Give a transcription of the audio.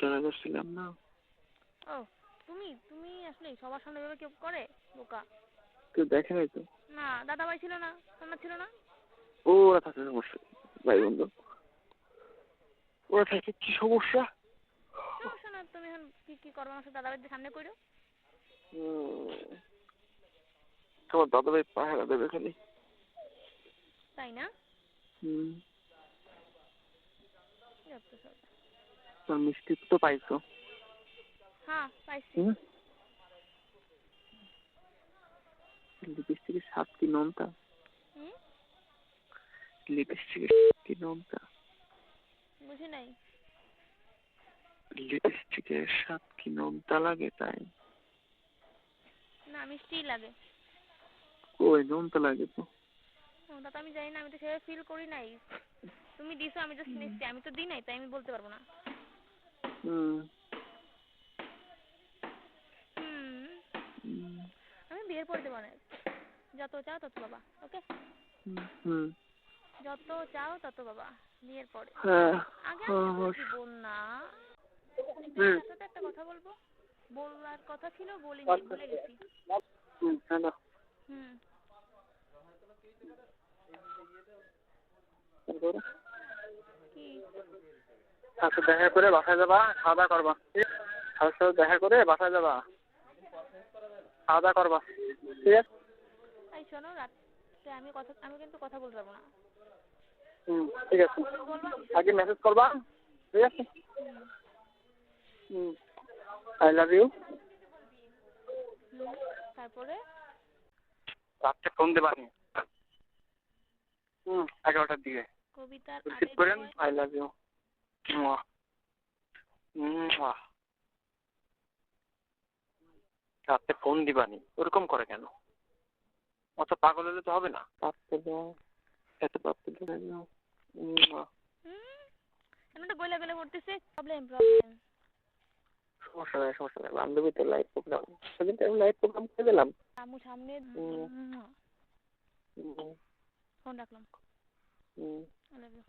জড়া করছিলাম না। ও তুমি তুমি আসলে সবার সামনে এভাবে কেউ করে বোকা? কেউ দেখে নাই তো? না দাদাভাই ছিল না সোনা ছিল না? ও ওরা থাকে সমস্যা ভাই বন্ধু ওরা থাকে কি সমস্যা? সমস্যা না তুমি এখন কি কি করব? আমার সাথে দাদাভাইদের সামনে করো তোমার দাদা ভাই পাহারা দেবে খালি। তাই না? হুম। তোর মিষ্টি তো পাইছো। হ্যাঁ পাইছি। লিপস্টিকের স্বাদ কি নোনতা? লিপস্টিকের কি নোনতা? বুঝি নাই। লিপস্টিকের স্বাদ কি নোনতা লাগে তাই? না মিষ্টিই লাগে। ওই নোনতা লাগে তো? ওটা তো আমি জানি না আমি তো সেভাবে ফিল করি নাই। তুমি দিছো আমি জাস্ট মিষ্টি আমি তো দিই নাই তাই আমি বলতে পারব না। হুম হুম হুম, আমি বিয়ের পর দেবো না। যত চাও তত বাবা ওকে হুম, যত চাও তত বাবা বিয়ের পরে। হ্যাঁ আগে হ্যাঁ। জীবন না। সাথে একটা কথা বলব। বলার কথা ছিল বলিনি ভুলে গেছি। হুম, হ্যালো হুম তারপরে কি তার সাথে দেখা করে বাসায় যাবা খাওয়া দাওয়া করবা। তার সাথে দেখা করে বাসায় যাবা। খাওয়া দাওয়া করবা। ঠিক আছে? এই শোনো রাত্রে আমি কথা আমি কিন্তু কথা বলতে পারব না। হুম ঠিক আছে। আগে মেসেজ করবা। ঠিক আছে? হুম আই লাভ ইউ তারপরে? রাত্রে ফোন দেবানি হুম এগারোটার দিকে। কবিতার আই লাভ ইউ রাত্রে ফোন দিবানি ওরকম করে কেন? অত পাগল হলে তো হবে না। পারতে দাও এত পারতে দাও হুম? এমনটা গলে গলে পড়তেছে প্রবলেম প্রবলেম সমস্যা নাই সমস্যা নাই। বান্ধবী তো লাইভ প্রোগ্রাম সেদিন আমি লাইভ প্রোগ্রাম করে দিলাম। আমু সামনে ফোন রাখলাম। হুম, আই লাভ ইউ।